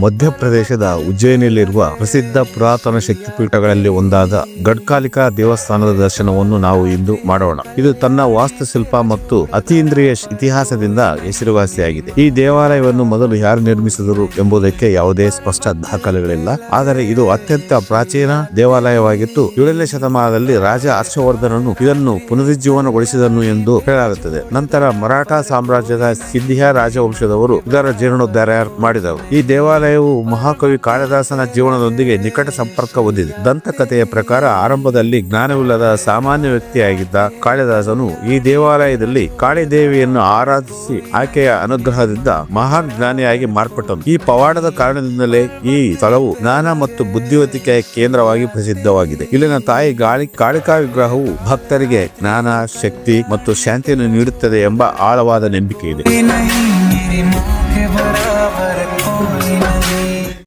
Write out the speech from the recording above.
ಮಧ್ಯಪ್ರದೇಶದ ಉಜ್ಜಯಿನಿಯಲ್ಲಿರುವ ಪ್ರಸಿದ್ಧ ಪುರಾತನ ಶಕ್ತಿಪೀಠಗಳಲ್ಲಿ ಒಂದಾದ ಗಡ್ಕಾಲಿಕಾ ದೇವಸ್ಥಾನದ ದರ್ಶನವನ್ನು ನಾವು ಇಂದು ಮಾಡೋಣ. ಇದು ತನ್ನ ವಾಸ್ತುಶಿಲ್ಪ ಮತ್ತು ಅತೀಂದ್ರಿಯ ಇತಿಹಾಸದಿಂದ ಹೆಸರುವಾಸಿಯಾಗಿದೆ. ಈ ದೇವಾಲಯವನ್ನು ಮೊದಲು ಯಾರು ನಿರ್ಮಿಸಿದರು ಎಂಬುದಕ್ಕೆ ಯಾವುದೇ ಸ್ಪಷ್ಟ ದಾಖಲೆಗಳಿಲ್ಲ. ಆದರೆ ಇದು ಅತ್ಯಂತ ಪ್ರಾಚೀನ ದೇವಾಲಯವಾಗಿತ್ತು ಏಳನೇ ಶತಮಾನದಲ್ಲಿ ರಾಜ ಹರ್ಷವರ್ಧನನು ಇದನ್ನು ಪುನರುಜ್ಜೀವನಗೊಳಿಸಿದನು ಎಂದು ಹೇಳಲಾಗುತ್ತದೆ. ನಂತರ ಮರಾಠ ಸಾಮ್ರಾಜ್ಯದ ಸಿಂಧಿಯಾ ರಾಜವಂಶದವರು ಇದರ ಜೀರ್ಣೋದ್ಧಾರ ಮಾಡಿದರು. ಈ ಮಹಾಕವಿ ಕಾಳಿದಾಸನ ಜೀವನದೊಂದಿಗೆ ನಿಕಟ ಸಂಪರ್ಕ ಹೊಂದಿದೆ. ದಂತಕಥೆಯ ಪ್ರಕಾರ ಆರಂಭದಲ್ಲಿ ಜ್ಞಾನವಿಲ್ಲದ ಸಾಮಾನ್ಯ ವ್ಯಕ್ತಿಯಾಗಿದ್ದ ಕಾಳಿದಾಸನು ಈ ದೇವಾಲಯದಲ್ಲಿ ಕಾಳಿದೇವಿಯನ್ನು ಆರಾಧಿಸಿ ಆಕೆಯ ಅನುಗ್ರಹದಿಂದ ಮಹಾನ್ ಜ್ಞಾನಿಯಾಗಿ ಮಾರ್ಪಟ್ಟನು. ಈ ಪವಾಡದ ಕಾರಣದಿಂದಲೇ ಈ ಸ್ಥಳವು ಜ್ಞಾನ ಮತ್ತು ಬುದ್ಧಿವಂತಿಕೆಯ ಕೇಂದ್ರವಾಗಿ ಪ್ರಸಿದ್ಧವಾಗಿದೆ. ಇಲ್ಲಿನ ತಾಯಿ ಗಾಳಿ ಕಾಳಿಕಾ ವಿಗ್ರಹವು ಭಕ್ತರಿಗೆ ಜ್ಞಾನ, ಶಕ್ತಿ ಮತ್ತು ಶಾಂತಿಯನ್ನು ನೀಡುತ್ತದೆ ಎಂಬ ಆಳವಾದ ನಂಬಿಕೆ ಇದೆ